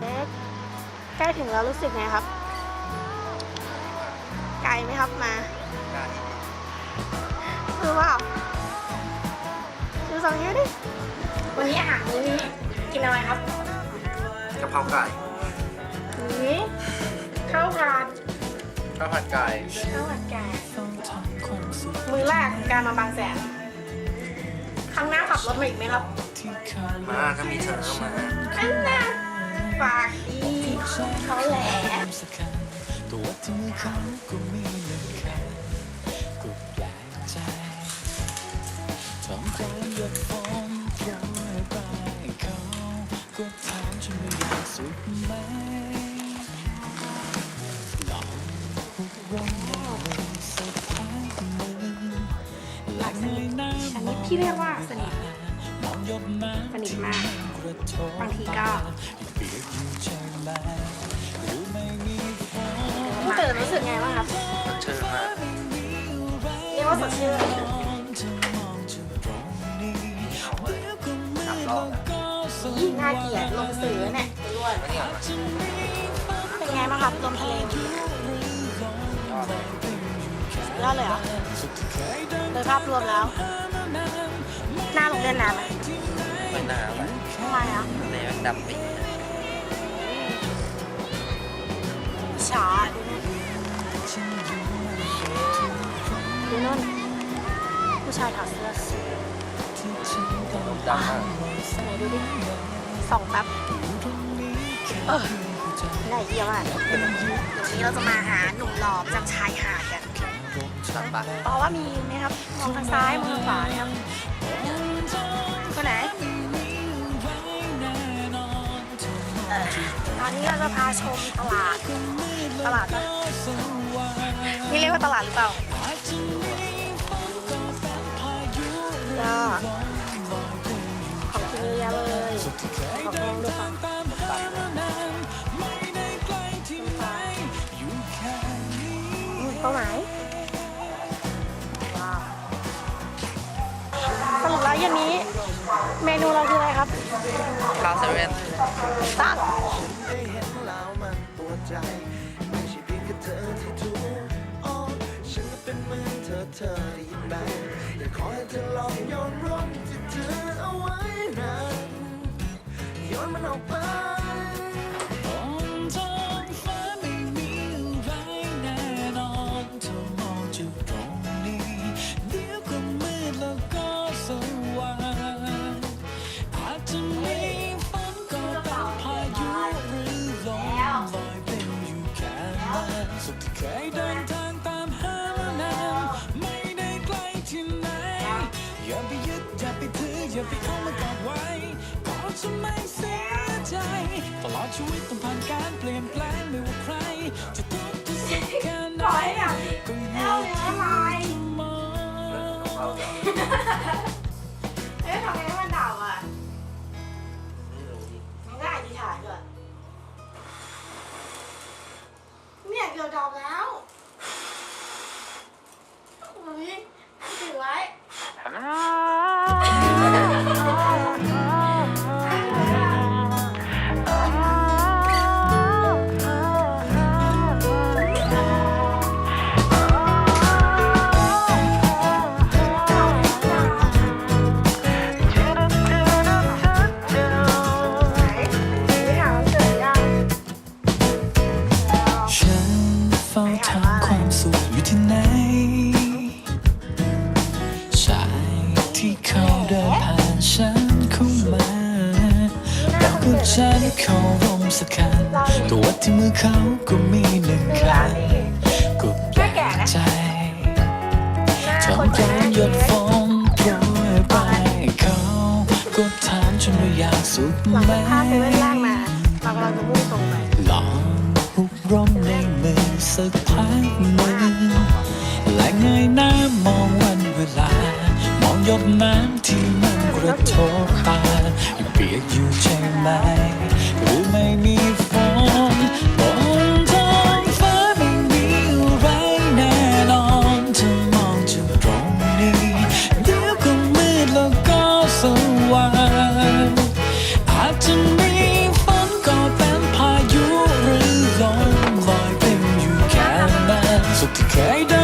เล็กใกล้ถึงแล้วรู้สึกไงครับ ไกลไหมครับมาคือว่าดูสองนิ้วดิวันนี้อาหารมื้อนี้กินอะไรครับกะเพราไก่นี้ข้าวผัดข้าวผัดไก่ข้าวผัดไก่มือแรกของการมาบางแสนค รั้งหน้าขับรถมาอีกไหมครับมาถ้ามีเธอก็มาอันน่ะปากดีเขาแหละตัวที่มือเขาก็มีหนึ่งคำก็แปลกใจทำความหยดฟองโปรยไปเขาก็ถามฉันว่าอยากสุดไหม ที่เรียกว่าสนิทสนิทมากบางทีก็เปียกอยู่ใช่ไหมหรือไม่มีฝนผู้ตื่นรู้สึกไงบ้างครับเชิญมาเรียกว่าสดชื่นขับรอบยิ่งน่าเกลียดลงสื่อเนี่ยไปด้วยไม่เนี่ยเป็นไงบ้างครับลมทะเลวันนี้ยอดเลยเหรอโดยภาพรวมแล้ว น่าลงเล่นน้ำไหมไม่น่าไปทำไมอะทะเลมันดำปิดช้าดูนู่นผู้ชายถอดเสื้อสูลมดำมากไหนดูดิส่องแป๊บเออได้เยี่ยมมากเดี๋ยววันนี้เราจะมาหาหนุ่มหล่อประจำชายหาดกันชันปะเพราะว่ามีไหมครับมองทางซ้ายมองทางขวานะครับ คนไหนตอนนี้เราจะพาชมตลาด ตลาดปะนี่เรียกว่าตลาดหรือเปล่าก็ของกินเยอะแยะเลยขอลองดูก่อนอืมเป้าหมายสรุปแล้วเย็นนี้ เมนูเราคืออะไรครับข้าวเซเว่นตั้งได้เห็นแล้วมันปวดใจไม่ใช่เพียงแค่เธอที่ถูกอ๋อฉันก็เป็นเหมือนเธอเธอได้ยินไหมอยากขอให้เธอลองโยนร่มที่เธอเอาไว้นั้นโยนมันออกไป ไปถืออย่าไปเอามากอดไว้ก็จะไม่เสียใจ ตลอดชีวิตต้องผ่านการเปลี่ยนแปลงไม่ว่าใคร จะทุกข์จะสุขแค่ไหนก็อยู่ที่มองเอ๊ะทำไงให้มันดับอะมันก็อธิษฐานก่อนเนี่ยเกือบดับแล้ว ที่เขาเดินผ่านฉันเข้ามาบอกกับฉันเขาร่มสักคันตัวที่มือเขาก็มีหนึ่งคันก็แปลกใจทำกลารหยดฝนโปรยไปเขาก็ถามฉันว่าอยากสุขหลังไหมจากภาพเซเว่นแรกมาเรากำลังจะมุ่งตรงไปลองหุบร่มในมือสักพักหนึ่งและเงยหน้า ใหม่ไม่มีฝนบนท้องฟ้าไม่มีอะไรแน่นอนถ้ามองจากตรงนี้ เดี๋ยวก็มืดแล้วก็สว่างอาจจะมีฝนก็เป็นพายุหรือลมลอยเป็นอยู่แค่นั้นสุขที่เคย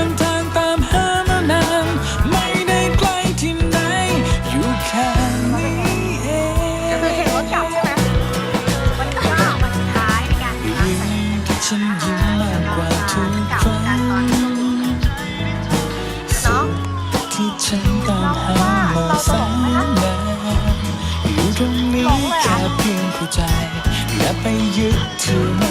ใจและไปยึดถือ